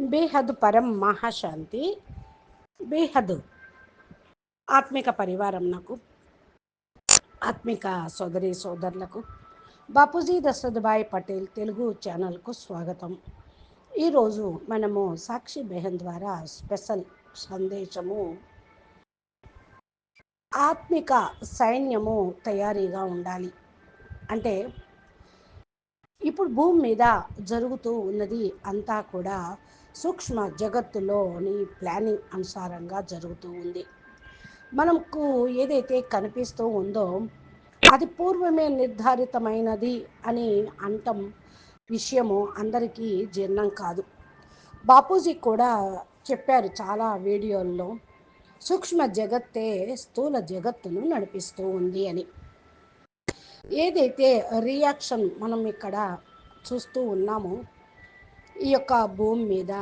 బేహద్ పరం మహాశాంతి. బేహద్ ఆత్మిక పరివారం నాకు. ఆత్మిక సోదరి సోదరులకు. బాపూజీ దశరథభాయ్ పటేల్ తెలుగు ఛానల్కు స్వాగతం. ఈరోజు మనము సాక్షి బెహన్ ద్వారా స్పెషల్ సందేశము. ఆత్మిక సైన్యము తయారీగా ఉండాలి. అంటే ఇప్పుడు భూమి మీద జరుగుతూ ఉన్నది అంతా కూడా సూక్ష్మ జగత్తులోని ప్లానింగ్ అనుసారంగా జరుగుతూ ఉంది. మనకు ఏదైతే కనిపిస్తూ ఉందో అది పూర్వమే నిర్ధారితమైనది అని అంటం విషయము అందరికీ జీర్ణం కాదు. బాపూజీ కూడా చెప్పారు చాలా వీడియోల్లో సూక్ష్మ జగత్తే స్థూల జగత్తును నడిపిస్తూ ఉంది అని. ఏదైతే రియాక్షన్ మనం ఇక్కడ చూస్తూ ఉన్నామో ఈ యొక్క భూమి మీద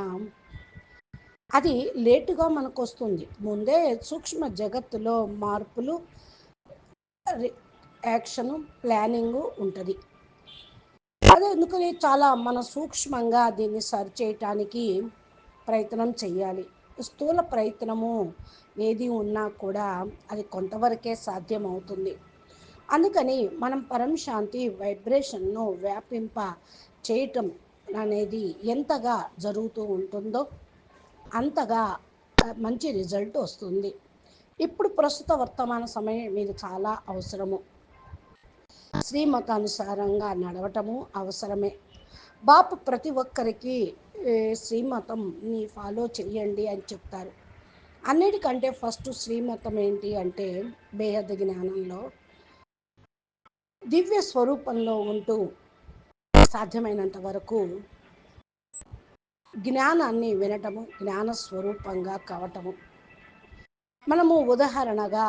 అది లేటుగా మనకు వస్తుంది ముందే సూక్ష్మ జగత్తులో మార్పులు యాక్షను ప్లానింగు ఉంటుంది. అదే ఎందుకని చాలా మన సూక్ష్మంగా దీన్ని సరి చేయటానికి ప్రయత్నం చేయాలి స్థూల ప్రయత్నము ఏది ఉన్నా కూడా అది కొంతవరకే సాధ్యమవుతుంది. అందుకని మనం పరం శాంతి వైబ్రేషన్ను వ్యాపింప చేయటం అనేది ఎంతగా జరుగుతూ ఉంటుందో అంతగా మంచి రిజల్ట్ వస్తుంది. ఇప్పుడు ప్రస్తుత వర్తమాన సమయం ఇది చాలా అవసరము. శ్రీమతానుసారంగా నడవటము అవసరమే. బాపు ప్రతి ఒక్కరికి శ్రీమతంని ఫాలో చేయండి అని చెప్తారు. అన్నిటికంటే ఫస్ట్ శ్రీమతం ఏంటి అంటే బేహద జ్ఞానంలో దివ్య స్వరూపంలో ఉంటూ సాధ్యమైనంత వరకు జ్ఞానాన్ని వినటము జ్ఞాన స్వరూపంగా కావటము. మనము ఉదాహరణగా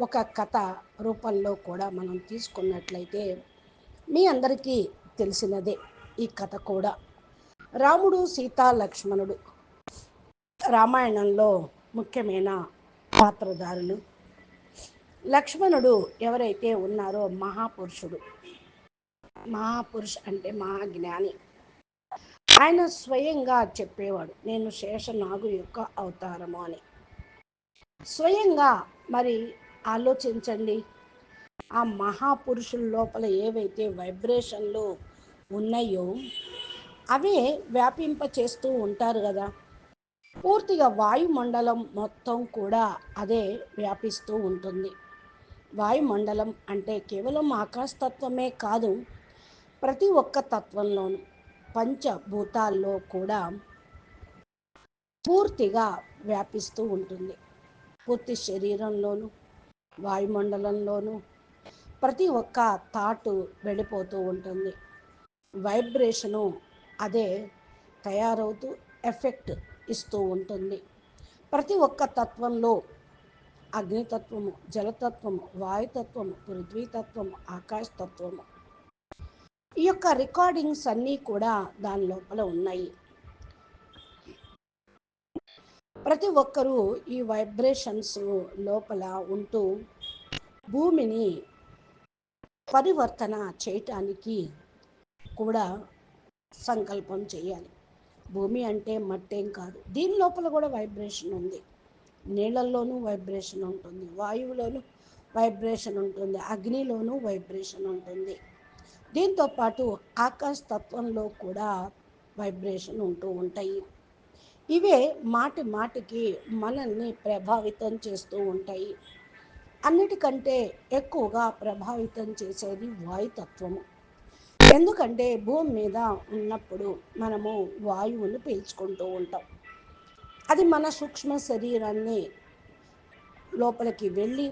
ఒక కథ రూపంలో కూడా మనం తీసుకున్నట్లయితే మీ అందరికీ తెలిసినదే ఈ కథ కూడా. రాముడు సీతా లక్ష్మణుడు రామాయణంలో ముఖ్యమైన పాత్రధారులు. లక్ష్మణుడు ఎవరైతే ఉన్నారో మహాపురుషుడు. మహాపురుష అంటే మహాజ్ఞాని ఆయన స్వయంగా చెప్పేవాడు నేను శేషనాగు యొక్క అవతారము అని. స్వయంగా మరి ఆలోచించండి. ఆ మహాపురుషుల లోపల ఏవైతే వైబ్రేషన్లు ఉన్నాయో అవే వ్యాపింప చేస్తూ ఉంటారు కదా. పూర్తిగా వాయుమండలం మొత్తం కూడా అదే వ్యాపిస్తూ ఉంటుంది. వాయుమండలం అంటే కేవలం ఆకాశతత్వమే కాదు ప్రతి ఒక్క తత్వంలోనూ పంచభూతాల్లో కూడా పూర్తిగా వ్యాపిస్తూ ఉంటుంది. పూర్తి శరీరంలోనూ వాయుమండలంలోనూ ప్రతి ఒక్క థాటు వెళ్ళిపోతూ ఉంటుంది. వైబ్రేషను అదే తయారవుతూ ఎఫెక్ట్ ఇస్తూ ఉంటుంది. ప్రతి ఒక్క తత్వంలో అగ్నితత్వము జలతత్వము వాయుతత్వము పృథ్వీతత్వము ఆకాశతత్వము ఈ యొక్క రికార్డింగ్స్ అన్నీ కూడా దాని లోపల ఉన్నాయి. ప్రతి ఒక్కరూ ఈ వైబ్రేషన్స్ లోపల ఉంటూ భూమిని పరివర్తన చేయటానికి కూడా సంకల్పం చేయాలి. భూమి అంటే మట్టేం కాదు. దీని లోపల కూడా వైబ్రేషన్ ఉంది. నీళ్ళల్లోనూ వైబ్రేషన్ ఉంటుంది. వాయువులోనూ వైబ్రేషన్ ఉంటుంది. అగ్నిలోనూ వైబ్రేషన్ ఉంటుంది. దీంతోపాటు ఆకాశ తత్వంలో కూడా వైబ్రేషన్ ఉంటూ ఉంటాయి. ఇవే మాటి మాటికి మనల్ని ప్రభావితం చేస్తూ ఉంటాయి. అన్నిటికంటే ఎక్కువగా ప్రభావితం చేసేది వాయుతత్వము ఎందుకంటే భూమి మీద ఉన్నప్పుడు మనము వాయువును పీల్చుకుంటూ ఉంటాం. అది మన సూక్ష్మ శరీరాన్ని లోపలికి వెళ్ళి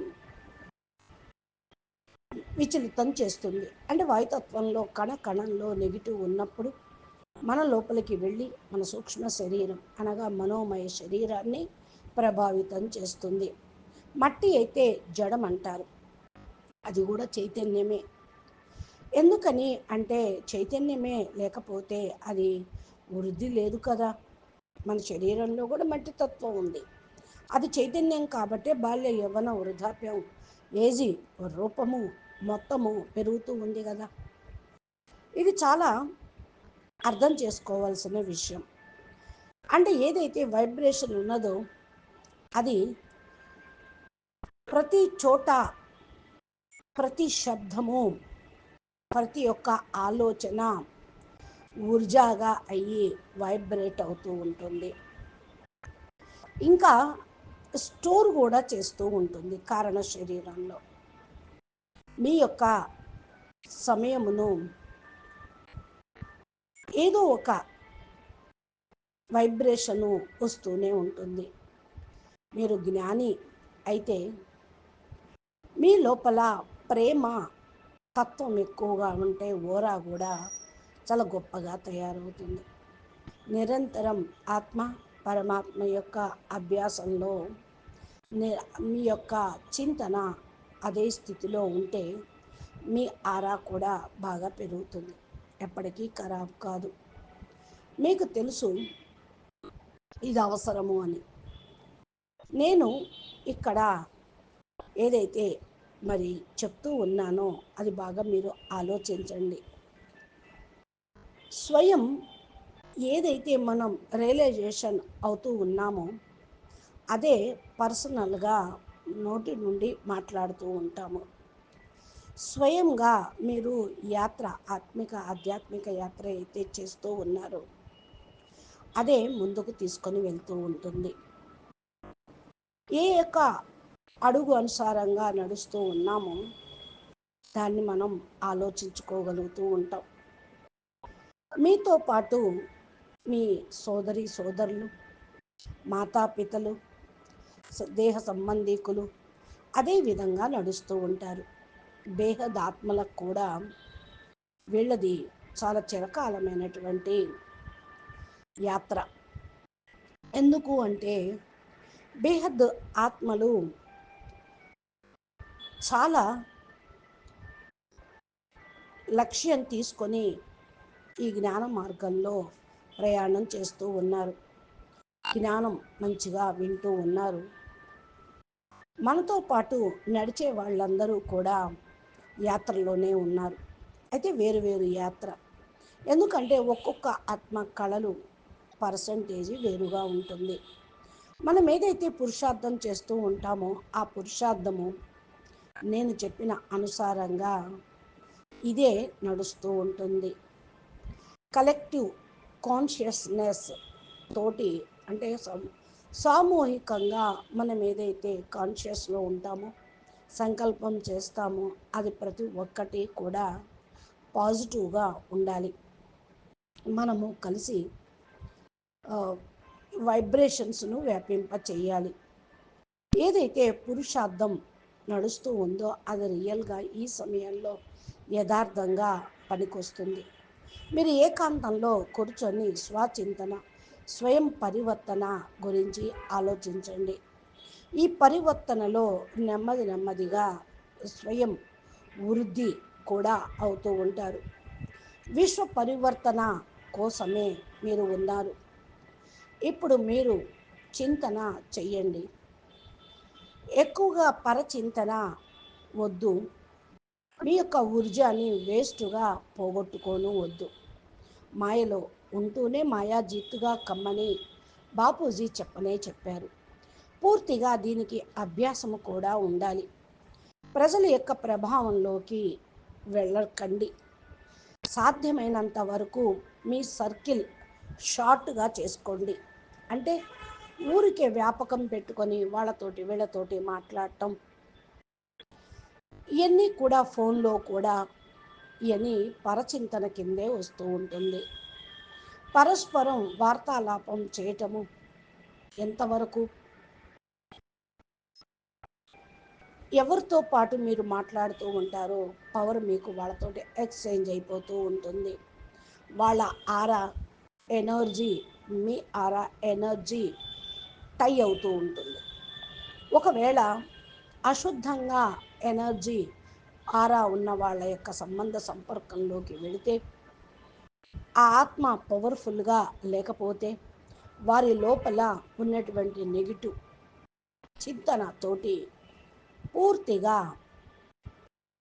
విచలితం చేస్తుంది. అంటే వాయుతత్వంలో కణ కణంలో నెగిటివ్ ఉన్నప్పుడు మన లోపలికి వెళ్ళి మన సూక్ష్మ శరీరం అనగా మనోమయ శరీరాన్ని ప్రభావితం చేస్తుంది. మట్టి అయితే జడం అంటారు. అది కూడా చైతన్యమే. ఎందుకని అంటే చైతన్యమే లేకపోతే అది వృద్ధి లేదు కదా. మన శరీరంలో కూడా మట్టి తత్వం ఉంది. అది చైతన్యం కాబట్టే బాల్య యవ్వన వృద్ధాప్యం ఏజీ రూపము మొత్తము పెరుగుతూ ఉంది కదా. ఇది చాలా అర్థం చేసుకోవాల్సిన విషయం. అంటే ఏదైతే వైబ్రేషన్ ఉన్నదో అది ప్రతి చోట ప్రతి శబ్దము ప్రతి ఒక్క ఆలోచన ఊర్జాగా అయ్యి వైబ్రేట్ అవుతూ ఉంటుంది. ఇంకా స్టోర్ కూడా చేస్తూ ఉంటుంది కారణ శరీరంలో. మీ యొక్క సమయమును ఏదో ఒక వైబ్రేషను వస్తూనే ఉంటుంది. మీరు జ్ఞాని అయితే మీ లోపల ప్రేమ తత్వం ఎక్కువగా ఉంటే ఓరా కూడా చాలా గొప్పగా తయారవుతుంది. నిరంతరం ఆత్మ పరమాత్మ యొక్క అభ్యాసంలో మీ యొక్క చింతన అదే స్థితిలో ఉంటే మీ ఆరా కూడా బాగా పెరుగుతుంది. ఎప్పటికీ ఖరాబ్ కాదు. మీకు తెలుసు ఇది అవసరము అని. నేను ఇక్కడ ఏదైతే మరి చెప్తూ ఉన్నానో అది బాగా మీరు ఆలోచించండి. స్వయం ఏదైతే మనం రియలైజేషన్ అవుతూ ఉన్నామో అదే పర్సనల్గా నోటి నుండి మాట్లాడుతూ ఉంటాము. స్వయంగా మీరు యాత్ర ఆత్మిక ఆధ్యాత్మిక యాత్ర అయితే చేస్తూ ఉన్నారు. అదే ముందుకు తీసుకొని వెళ్తూ ఉంటుంది. ఏ యొక్క అడుగు అనుసారంగా నడుస్తూ ఉన్నామో దాన్ని మనం ఆలోచించుకోగలుగుతూ ఉంటాం. మీతో పాటు మీ సోదరి సోదరులు మాతాపితలు దేహ సంబంధికులు అదే విధంగా నడుస్తూ ఉంటారు. బేహదాత్మలకు కూడా వీళ్ళది చాలా చిరకాలమైనటువంటి యాత్ర. ఎందుకు అంటే బేహద్ ఆత్మలు చాలా లక్ష్యం తీసుకొని ఈ జ్ఞాన మార్గంలో ప్రయాణం చేస్తూ ఉన్నారు. జ్ఞానం మంచిగా వింటూ ఉన్నారు. మనతో పాటు నడిచే వాళ్ళందరూ కూడా యాత్రలోనే ఉన్నారు. అయితే వేరు వేరు యాత్ర. ఎందుకంటే ఒక్కొక్క ఆత్మ కళలు పర్సంటేజీ వేరుగా ఉంటుంది. మనం ఏదైతే పురుషార్థం చేస్తూ ఉంటామో ఆ పురుషార్థము నేను చెప్పిన అనుసారంగా ఇదే నడుస్తూ ఉంటుంది. కలెక్టివ్ కాన్షియస్నెస్ తోటి అంటే సామూహికంగా మనం ఏదైతే కాన్షియస్లో ఉంటామో సంకల్పం చేస్తామో అది ప్రతి ఒక్కటి కూడా పాజిటివ్గా ఉండాలి. మనము కలిసి వైబ్రేషన్స్ను వ్యాపింప చేయాలి. ఏదైతే పురుషార్థం నడుస్తూ ఉందో అది రియల్గా ఈ సమయంలో యథార్థంగా పనికొస్తుంది. మీరు ఏకాంతంలో కూర్చొని స్వచింతన స్వయం పరివర్తన గురించి ఆలోచించండి. ఈ పరివర్తనలో నెమ్మది నెమ్మదిగా స్వయం వృద్ధి కూడా అవుతూ ఉంటారు. విశ్వ పరివర్తన కోసమే మీరు ఉన్నారు. ఇప్పుడు మీరు చింతన చెయ్యండి. ఎక్కువగా పరచింతన వద్దు. మీ యొక్క ఊర్జాని వేస్ట్గా పోగొట్టుకోను వద్దు. మాయలో ఉంటూనే మాయాజీతుగా కమ్మని బాపూజీ చెప్పనే చెప్పారు. పూర్తిగా దీనికి అభ్యాసము కూడా ఉండాలి. ప్రజల యొక్క ప్రభావంలోకి వెళ్ళకండి. సాధ్యమైనంత వరకు మీ సర్కిల్ షార్ట్గా చేసుకోండి. అంటే ఊరికే వ్యాపకం పెట్టుకొని వాళ్ళతోటి వీళ్ళతోటి మాట్లాడటం ఇవన్నీ కూడా ఫోన్లో కూడా ఇవన్నీ పరచింతన కిందే వస్తూ ఉంటుంది. పరస్పరం వార్తాలాపం చేయటము ఎంతవరకు? ఎవరితో పాటు మీరు మాట్లాడుతూ ఉంటారో పవర్ మీకు వాళ్ళతోటి ఎక్స్చేంజ్ అయిపోతూ ఉంటుంది. వాళ్ళ ఆరా ఎనర్జీ మీ ఆరా ఎనర్జీ టై అవుతూ ఉంటుంది. ఒకవేళ అశుద్ధంగా ఎనర్జీ ఆరా ఉన్న వాళ్ళ యొక్క సంబంధ సంపర్కంలోకి వెళితే ఆ ఆత్మ పవర్ఫుల్గా లేకపోతే వారి లోపల ఉన్నటువంటి నెగిటివ్ చింతనతోటి పూర్తిగా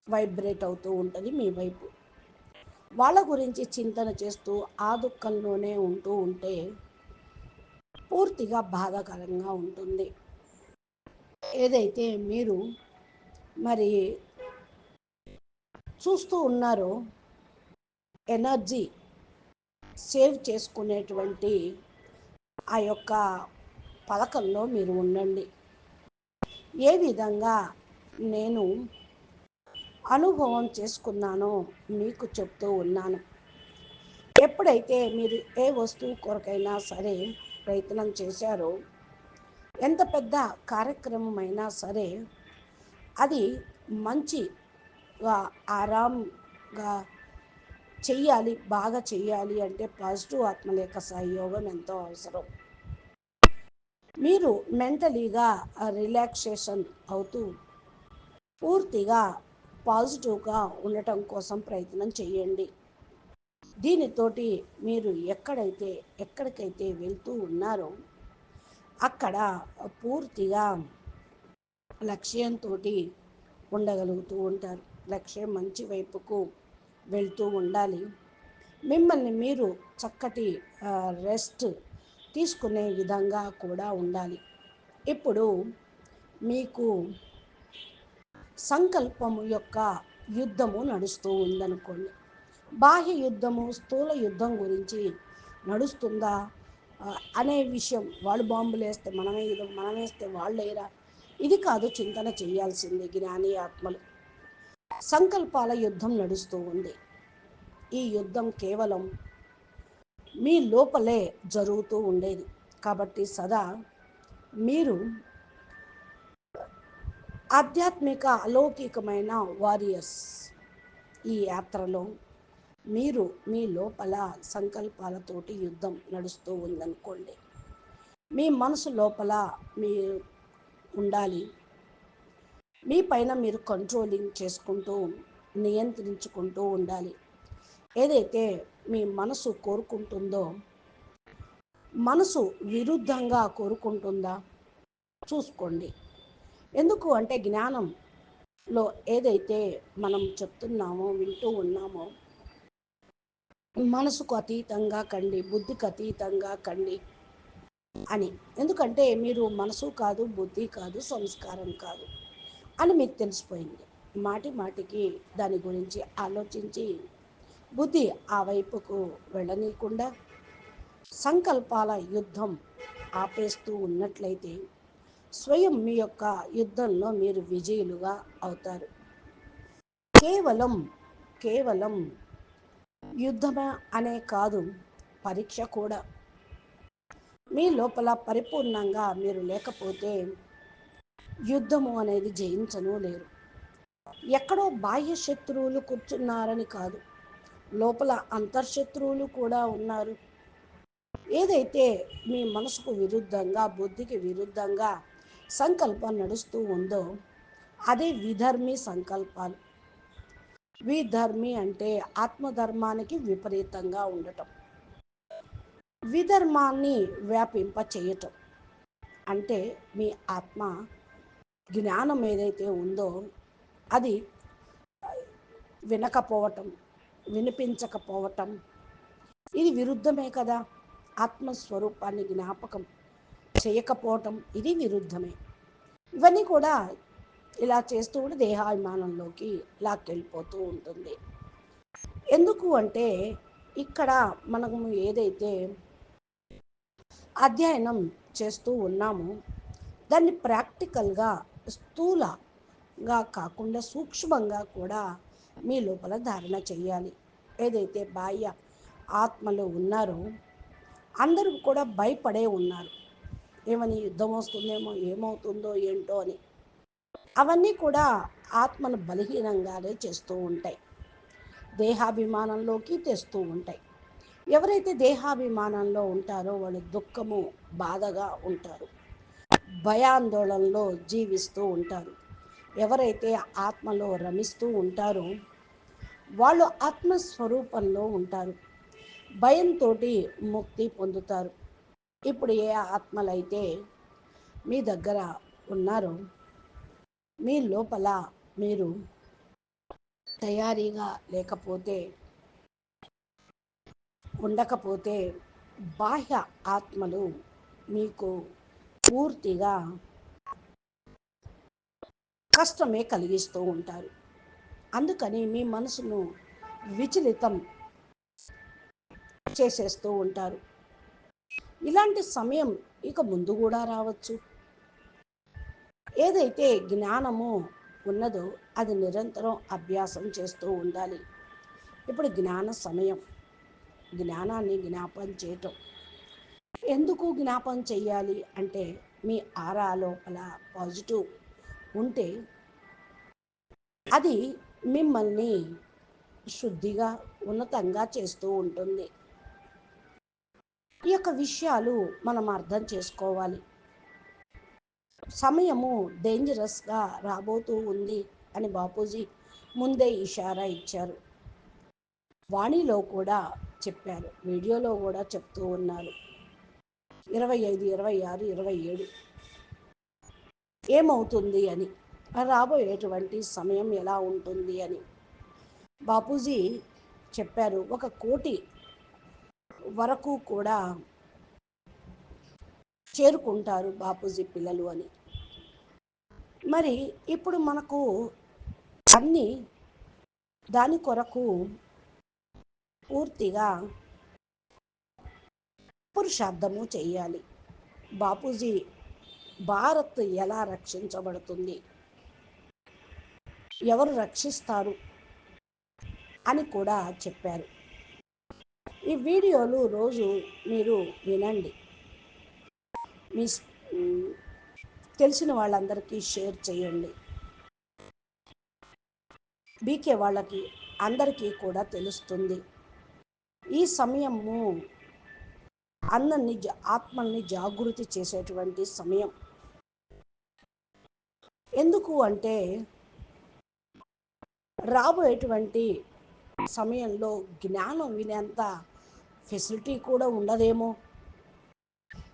వైబ్రేట్ అవుతూ ఉంటుంది మీ వైపు. వాళ్ళ గురించి చింతన చేస్తూ ఆ దుఃఖంలోనే ఉంటూ ఉంటే పూర్తిగా బాధాకరంగా ఉంటుంది. ఏదైతే మీరు మరి చూస్తూ ఉన్నారో. ఎనర్జీ సేవ్ చేసుకునేటువంటి ఆ యొక్క పథకంలో మీరు ఉండండి. ఏ విధంగా నేను అనుభవం చేసుకున్నానో మీకు చెప్తూ ఉన్నాను. ఎప్పుడైతే మీరు ఏ వస్తువు కొరకైనా సరే ప్రయత్నం చేశారో ఎంత పెద్ద కార్యక్రమం అయినా సరే అది మంచిగా ఆరాంగా చెయ్యాలి బాగా చెయ్యాలి అంటే పాజిటివ్ ఆత్మల యొక్క సహయోగం ఎంతో అవసరం. మీరు మెంటలీగా రిలాక్సేషన్ అవుతూ పూర్తిగా పాజిటివ్గా ఉండటం కోసం ప్రయత్నం చేయండి దీనితోటి మీరు ఎక్కడైతే ఎక్కడికైతే వెళ్తూ ఉన్నారో అక్కడ పూర్తిగా లక్ష్యంతో ఉండగలుగుతూ ఉంటారు. లక్ష్యం మంచి వైపుకు వెళ్తూ ఉండాలి. మిమ్మల్ని మీరు చక్కటి రెస్ట్ తీసుకునే విధంగా కూడా ఉండాలి. ఇప్పుడు మీకు సంకల్పము యొక్క యుద్ధము నడుస్తూ ఉందనుకోండి. బాహ్య యుద్ధము స్థూల యుద్ధం గురించి నడుస్తుందా? అనే విషయం వాళ్ళు బాంబులు వేస్తే మనమే వేయడం మనం వేస్తే వాళ్ళు వేయరా ఇది కాదు చింతన చేయాల్సింది జ్ఞాని ఆత్మలు. సంకల్పాల యుద్ధం నడుస్తూ ఉంది. ఈ యుద్ధం కేవలం మీ లోపలే జరుగుతూ ఉండేది. కాబట్టి సదా మీరు ఆధ్యాత్మిక అలౌకికమైన వారియర్స్. ఈ యాత్రలో మీరు మీ లోపల సంకల్పాలతోటి యుద్ధం నడుస్తూ ఉందనుకోండి. మీ మనసు లోపల మీ ఉండాలి. మీ పైన మీరు కంట్రోలింగ్ చేసుకుంటూ నియంత్రించుకుంటూ ఉండాలి. ఏదైతే మీ మనసు కోరుకుంటుందో మనసు విరుద్ధంగా కోరుకుంటుందా చూసుకోండి. ఎందుకు అంటే జ్ఞానంలో ఏదైతే మనం చెప్తున్నామో వింటూ ఉన్నామో మనసుకు అతీతంగా కండి బుద్ధికి అతీతంగా కండి. అని. ఎందుకంటే మీరు మనసు కాదు బుద్ధి కాదు సంస్కారం కాదు అని మీకు తెలిసిపోయింది. మాటి మాటికి దాని గురించి ఆలోచించి బుద్ధి ఆ వైపుకు వెళ్ళనీయకుండా సంకల్పాల యుద్ధం ఆపేస్తూ ఉన్నట్లయితే స్వయం మీ యొక్క యుద్ధంలో మీరు విజయులుగా అవుతారు. కేవలం కేవలం యుద్ధమా అనే కాదు పరీక్ష కూడా. మీ లోపల పరిపూర్ణంగా మీరు లేకపోతే యుద్ధము అనేది జయించను లేరు. ఎక్కడో బాహ్య శత్రువులు కూర్చున్నారని కాదు. లోపల అంతర్శత్రువులు కూడా ఉన్నారు. ఏదైతే మీ మనసుకు విరుద్ధంగా బుద్ధికి విరుద్ధంగా సంకల్పం నడుస్తూ ఉందో అదే విధర్మి సంకల్పాలు. విధర్మి అంటే ఆత్మధర్మానికి విపరీతంగా ఉండటం. విధర్మాన్ని వ్యాపింప చేయటం అంటే మీ ఆత్మ జ్ఞానం ఏదైతే ఉందో అది వినకపోవటం వినిపించకపోవటం. ఇది విరుద్ధమే కదా. ఆత్మస్వరూపాన్ని జ్ఞాపకం చేయకపోవటం ఇది విరుద్ధమే. ఇవన్నీ కూడా ఇలా చేస్తూ ఉంటే దేహాభిమానంలోకి లాక్కెళ్ళిపోతూ ఉంటుంది. ఎందుకు అంటే ఇక్కడ మనము ఏదైతే అధ్యయనం చేస్తూ ఉన్నాము. దాన్ని ప్రాక్టికల్గా స్థూలగా కాకుండా సూక్ష్మంగా కూడా మీ లోపల ధారణ చేయాలి. ఏదైతే బాహ్య ఆత్మలు ఉన్నారో అందరూ కూడా భయపడే ఉన్నారు. ఏమని యుద్ధం వస్తుందేమో ఏమవుతుందో ఏంటో అని. అవన్నీ కూడా ఆత్మను బలహీనంగానే చేస్తూ ఉంటాయి. దేహాభిమానంలోకి తెస్తూ ఉంటాయి. ఎవరైతే దేహాభిమానంలో ఉంటారో వాళ్ళు దుఃఖము బాధగా ఉంటారు. భయాందోళనలో జీవిస్తూ ఉంటారు. ఎవరైతే ఆత్మలో రమిస్తూ ఉంటారో వాళ్ళు ఆత్మస్వరూపంలో ఉంటారు. భయంతో ముక్తి పొందుతారు. ఇప్పుడు ఏ ఆత్మలైతే మీ దగ్గర ఉన్నారో మీ లోపల మీరు తయారీగా లేకపోతే ఉండకపోతే బాహ్య ఆత్మలు మీకు పూర్తిగా కష్టమే కలిగిస్తూ ఉంటారు. అందుకని మీ మనసును విచలితం చేసేస్తూ ఉంటారు. ఇలాంటి సమయం ఇక ముందు కూడా రావచ్చు. ఏదైతే జ్ఞానము ఉన్నదో అది నిరంతరం అభ్యాసం చేస్తూ ఉండాలి. ఇప్పుడు జ్ఞాన సమయం. జ్ఞానాన్ని జ్ఞాపం చేయటం. ఎందుకు జ్ఞాపం చేయాలి అంటే మీ ఆరా లోపల పాజిటివ్ ఉంటే అది మిమ్మల్ని శుద్ధిగా ఉన్నతంగా చేస్తూ ఉంటుంది. ఈ యొక్క విషయాలు మనం అర్థం చేసుకోవాలి. సమయము డేంజరస్గా రాబోతూ ఉంది అని బాపూజీ ముందే ఇషారా ఇచ్చారు. వాణిలో కూడా చెప్పారు. వీడియోలో కూడా చెప్తూ ఉన్నారు. ఇరవై ఐదు ఇరవై ఆరు ఇరవై ఏడు ఏమవుతుంది అని? రాబోయేటువంటి సమయం ఎలా ఉంటుంది అని? బాపూజీ చెప్పారు. ఒక కోటి వరకు కూడా చేరుకుంటారు బాపూజీ పిల్లలు అని. మరి ఇప్పుడు మనకు అన్ని దాని కొరకు పూర్తిగా పురుషార్థము చేయాలి. బాపూజీ భారత్ ఎలా రక్షించబడుతుంది? ఎవరు రక్షిస్తారు? అని కూడా చెప్పారు. ఈ వీడియోలు రోజు మీరు వినండి. మీ తెలిసిన వాళ్ళందరికీ షేర్ చేయండి. బీకే వాళ్ళకి అందరికీ కూడా తెలుస్తుంది. ఈ సమయము అందరిని ఆత్మల్ని జాగృతి చేసేటువంటి సమయం. ఎందుకు అంటే రాబోయేటువంటి సమయంలో జ్ఞానం వినేంత ఫెసిలిటీ కూడా ఉండదేమో.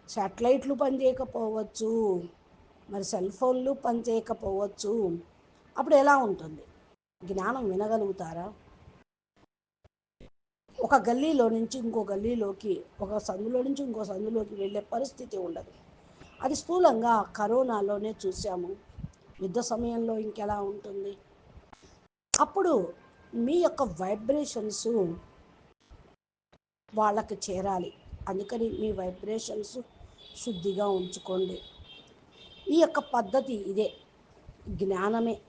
శాటిలైట్లు పనిచేయకపోవచ్చు మరి సెల్ ఫోన్లు పనిచేయకపోవచ్చు. అప్పుడు ఎలా ఉంటుంది? జ్ఞానం వినగలుగుతారా? ఒక గల్లీలో నుంచి ఇంకో గల్లీలోకి ఒక సందులో నుంచి ఇంకో సందులోకి వెళ్ళే పరిస్థితి ఉండదు. అది స్థూలంగా కరోనాలోనే చూసాము యుద్ధ సమయంలో ఇంకెలా ఉంటుంది? అప్పుడు మీ యొక్క వైబ్రేషన్స్ వాళ్ళకి చేరాలి. అందుకని మీ వైబ్రేషన్స్ శుద్ధిగా ఉంచుకోండి. ఈ యొక్క పద్ధతి ఇదే. జ్ఞానమే.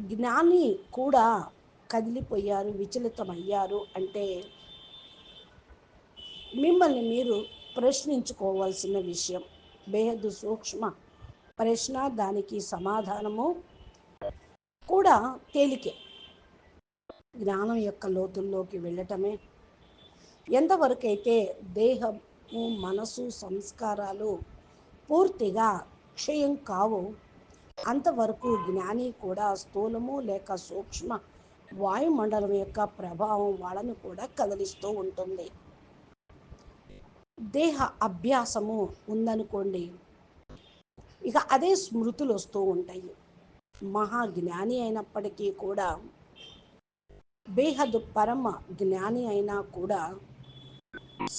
జ్ఞాని కూడా కదిలిపోయారు విచలితమయ్యారు అంటే మిమ్మల్ని మీరు ప్రశ్నించుకోవాల్సిన విషయం. బేహద్దు సూక్ష్మ ప్రశ్న దానికి సమాధానము కూడా తేలికే. జ్ఞానం యొక్క లోతుల్లోకి వెళ్ళటమే. ఎంతవరకైతే దేహము మనసు సంస్కారాలు పూర్తిగా క్షయం కావు అంతవరకు జ్ఞాని కూడా స్థూలము లేక సూక్ష్మ వాయుమండలం యొక్క ప్రభావం వాళ్ళను కూడా కదిలిస్తూ ఉంటుంది. దేహ అభ్యాసము ఉందనుకోండి ఇక అదే స్మృతులు వస్తూ ఉంటాయి. మహాజ్ఞాని అయినప్పటికీ కూడా బేహద్ పరమ జ్ఞాని అయినా కూడా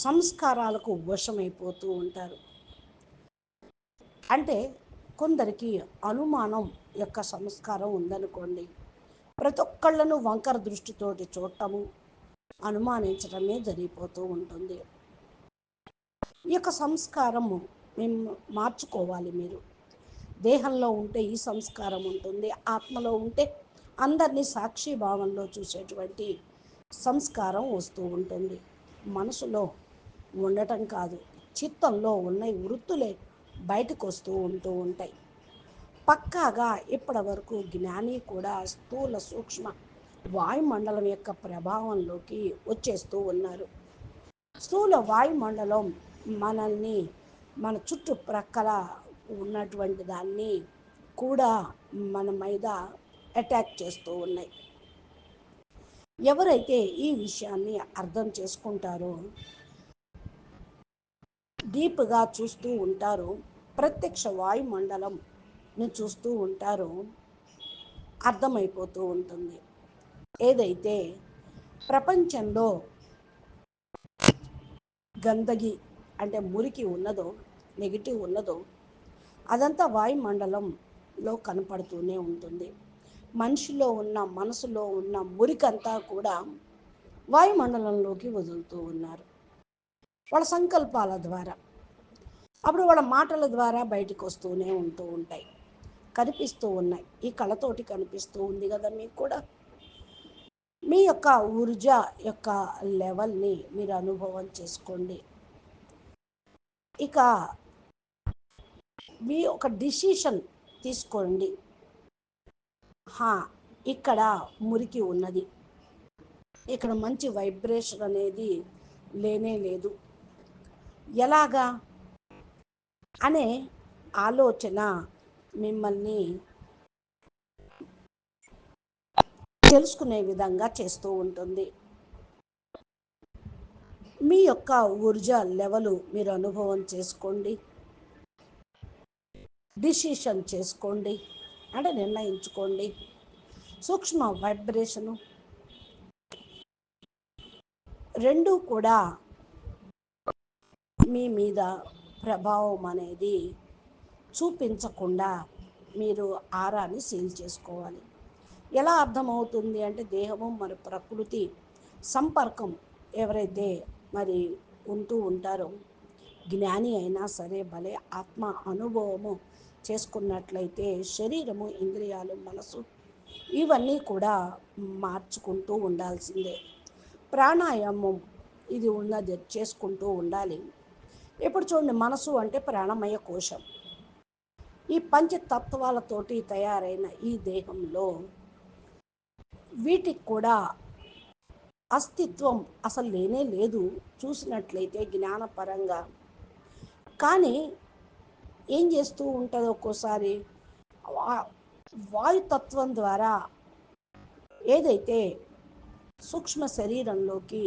సంస్కారాలకు వశమైపోతూ ఉంటారు. అంటే కొందరికి అనుమానం యొక్క సంస్కారం ఉందనుకోండి ప్రతి ఒక్కళ్ళను వంకర దృష్టితోటి చూడటము అనుమానించడమే జరిగిపోతూ ఉంటుంది. ఈ యొక్క సంస్కారము మేము మార్చుకోవాలి మీరు. దేహంలో ఉంటే ఈ సంస్కారం ఉంటుంది ఆత్మలో ఉంటే అందరినీ సాక్షి భావంలో చూసేటువంటి సంస్కారం వస్తూ ఉంటుంది. మనసులో ఉండటం కాదు చిత్తంలో ఉన్న వృత్తులే బయటకు వస్తూ ఉంటూ ఉంటాయి. పక్కాగా ఇప్పటి వరకు జ్ఞాని కూడా స్థూల సూక్ష్మ వాయుమండలం యొక్క ప్రభావంలోకి వచ్చేస్తూ ఉన్నారు. స్థూల వాయుమండలం మనల్ని మన చుట్టుప్రక్కల ఉన్నటువంటి దాన్ని కూడా మన మీద అటాక్ చేస్తూ ఉన్నాయి. ఎవరైతే ఈ విషయాన్ని అర్థం చేసుకుంటారో డీప్గా చూస్తూ ఉంటారో ప్రత్యక్ష వాయుమండలం ను చూస్తూ ఉంటారో అర్థమైపోతూ ఉంటుంది. ఏదైతే ప్రపంచంలో గందగి అంటే మురికి ఉన్నదో నెగిటివ్ ఉన్నదో అదంతా వాయుమండలంలో కనపడుతూనే ఉంటుంది. మనిషిలో ఉన్న మనసులో ఉన్న మురికంతా కూడా వాయుమండలంలోకి వదులుతూ ఉన్నారు. వాళ్ళ సంకల్పాల ద్వారా. అప్పుడు వాళ్ళ మాటల ద్వారా బయటకు వస్తూనే ఉంటూ ఉంటాయి. కనిపిస్తూ ఉన్నాయి. ఈ కళతోటి కనిపిస్తూ ఉంది కదా మీకు కూడా? మీ యొక్క ఊర్జ యొక్క లెవెల్ని మీరు అనుభవం చేసుకోండి. ఇక మీ ఒక డిసిషన్ తీసుకోండి. హా ఇక్కడ మురికి ఉన్నది. ఇక్కడ మంచి వైబ్రేషన్ అనేది లేనే లేదు. ఎలాగా? అనే ఆలోచన మిమ్మల్ని తెలుసుకునే విధంగా చేస్తూ ఉంటుంది. మీ యొక్క ఊర్జా లెవెలు మీరు అనుభవం చేసుకోండి. డిసిషన్ చేసుకోండి. అంటే నిర్ణయించుకోండి. సూక్ష్మ వైబ్రేషను రెండు కూడా మీ మీద ప్రభావం అనేది చూపించకుండా మీరు ఆరాన్ని సీల్ చేసుకోవాలి. ఎలా అర్థమవుతుంది అంటే దేహము మరి ప్రకృతి సంపర్కం ఎవరైతే మరి ఉంటూ ఉంటారో జ్ఞాని అయినా సరే భలే ఆత్మ అనుభవము చేసుకున్నట్లయితే శరీరము ఇంద్రియాలు మనసు ఇవన్నీ కూడా మార్చుకుంటూ ఉండాల్సిందే. ప్రాణాయామం ఇది ఉన్నది చేసుకుంటూ ఉండాలి. ఇప్పుడు చూడండి మనసు అంటే ప్రాణమయ కోశం. ఈ పంచతత్వాలతోటి తయారైన ఈ దేహంలో వీటికి కూడా అస్తిత్వం అసలు లేనే లేదు చూసినట్లయితే జ్ఞానపరంగా. కానీ ఏం చేస్తూ ఉంటుంది ఒక్కోసారి? వాయుతత్వం ద్వారా ఏదైతే సూక్ష్మ శరీరంలోకి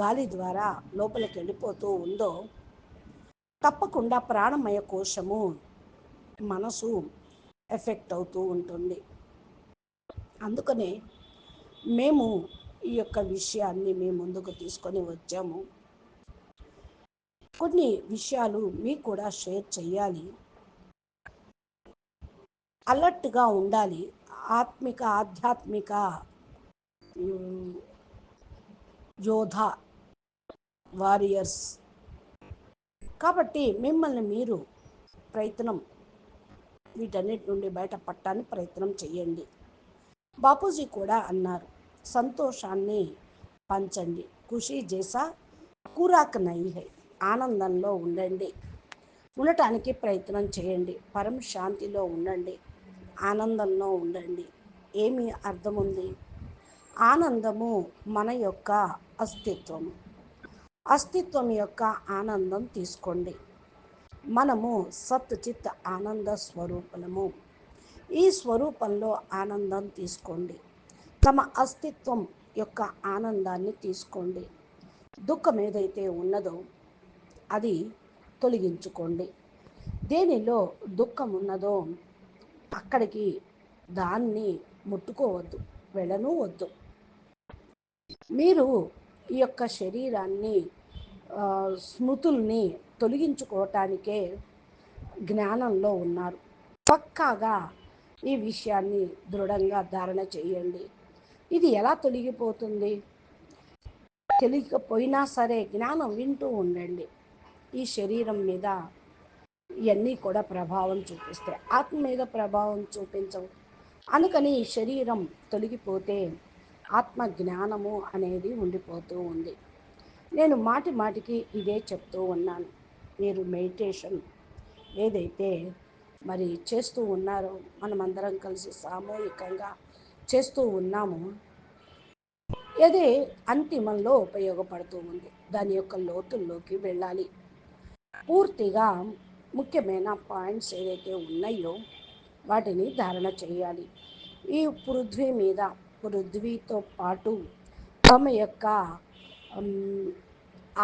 గాలి ద్వారా లోపలికి వెళ్ళిపోతూ ఉందో తప్పకుండా ప్రాణమయ కోశము మనసు ఎఫెక్ట్ అవుతూ ఉంటుంది. అందుకనే మేము ఈ యొక్క విషయాన్ని మీ ముందుకు తీసుకొని వచ్చాము. కొన్ని విషయాలు మీకు కూడా షేర్ చేయాలి అలర్ట్గా ఉండాలి. ఆత్మిక ఆధ్యాత్మిక యోధ వారియర్స్. కాబట్టి మిమ్మల్ని మీరు ప్రయత్నం వీటన్నిటి నుండి బయటపడటానికి ప్రయత్నం చేయండి. బాపూజీ కూడా అన్నారు సంతోషాన్ని పంచండి. ఖుషి చేసా కూరాక్ నై హై ఆనందంలో ఉండండి. ఉండటానికి ప్రయత్నం చేయండి. పరం శాంతిలో ఉండండి. ఆనందంలో ఉండండి. ఏమి అర్థం ఉంది ఆనందము మన యొక్క అస్తిత్వం అస్తిత్వం యొక్క ఆనందం తీసుకోండి. మనము సత్ చిత్ ఆనంద స్వరూపము ఈ స్వరూపంలో ఆనందం తీసుకోండి. తమ అస్తిత్వం యొక్క ఆనందాన్ని తీసుకోండి. దుఃఖం ఏదైతే ఉన్నదో అది తొలగించుకోండి. దేనిలో దుఃఖం ఉన్నదో అక్కడికి దాన్ని ముట్టుకోవద్దు వెళ్ళను వద్దు మీరు ఈ యొక్క శరీరాన్ని స్మృతుల్ని తొలగించుకోవటానికే జ్ఞానంలో ఉన్నారు. పక్కాగా ఈ విషయాన్ని దృఢంగా ధారణ చేయండి. ఇది ఎలా తొలగిపోతుంది? తెలియకపోయినా సరే జ్ఞానం వింటూ ఉండండి. ఈ శరీరం మీద ఇవన్నీ కూడా ప్రభావం చూపిస్తాయి. ఆత్మ మీద ప్రభావం చూపించవు. అందుకని ఈ శరీరం తొలగిపోతే ఆత్మ జ్ఞానము అనేది ఉండిపోతూ ఉంది. నేను మాటి మాటికి ఇదే చెప్తూ ఉన్నాను. మీరు మెడిటేషన్ ఏదైతే మరి చేస్తూ ఉన్నారో మనమందరం కలిసి సామూహికంగా చేస్తూ ఉన్నాము ఇది అంతిమంలో ఉపయోగపడుతూ ఉంది. దాని యొక్క లోతుల్లోకి వెళ్ళాలి. పూర్తిగా ముఖ్యమైన పాయింట్స్ ఏదైతే ఉన్నాయో వాటిని ధారణ చేయాలి. ఈ పృథ్వీ మీద పృథ్వీతో పాటు తమ యొక్క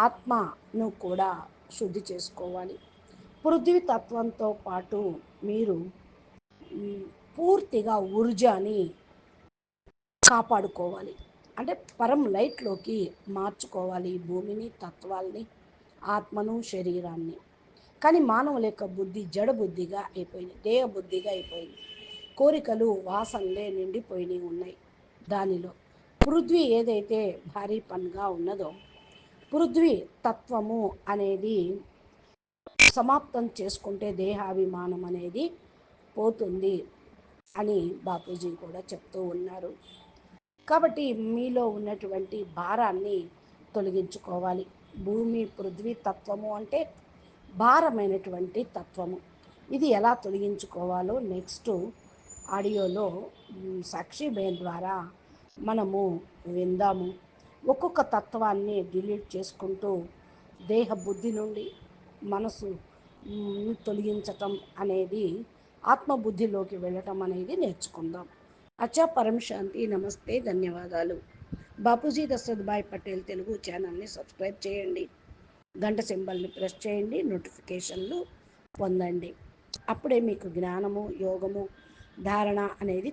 ఆత్మను కూడా శుద్ధి చేసుకోవాలి. పృథ్వీ తత్వంతో పాటు మీరు పూర్తిగా ఊర్జాని కాపాడుకోవాలి. అంటే పరం లైట్లోకి మార్చుకోవాలి భూమిని తత్వాల్ని ఆత్మను శరీరాన్ని. కానీ మానవుల యొక్క బుద్ధి జడ బుద్ధిగా అయిపోయింది దేహ బుద్ధిగా అయిపోయింది. కోరికలు వాసనలే నిండిపోయినవి ఉన్నాయి దానిలో. పృథ్వీ ఏదైతే భారీ పనిగా ఉన్నదో పృథ్వీ తత్వము అనేది సమాప్తం చేసుకుంటే దేహాభిమానం అనేది పోతుంది అని బాపూజీ కూడా చెప్తూ ఉన్నారు. కాబట్టి మీలో ఉన్నటువంటి భారాన్ని తొలగించుకోవాలి. భూమి పృథ్వీ తత్వము అంటే భారమైనటువంటి తత్వము. ఇది ఎలా తొలగించుకోవాలో నెక్స్ట్ ఆడియోలో సాక్షి బేన్ ద్వారా మనము విందాము. ఒక్కొక్క తత్వాన్ని డిలీట్ చేసుకుంటూ దేహ బుద్ధి నుండి మనసు తొలగించటం అనేది ఆత్మబుద్ధిలోకి వెళ్ళటం అనేది నేర్చుకుందాం. అచ్చా పరమశాంతి నమస్తే ధన్యవాదాలు. బాపూజీ దశరథ్ భాయ్ పటేల్ తెలుగు ఛానల్ని సబ్స్క్రైబ్ చేయండి. గంట సింబల్ని ప్రెస్ చేయండి నోటిఫికేషన్లు పొందండి. అప్పుడే మీకు జ్ఞానము యోగము ధారణ అనేది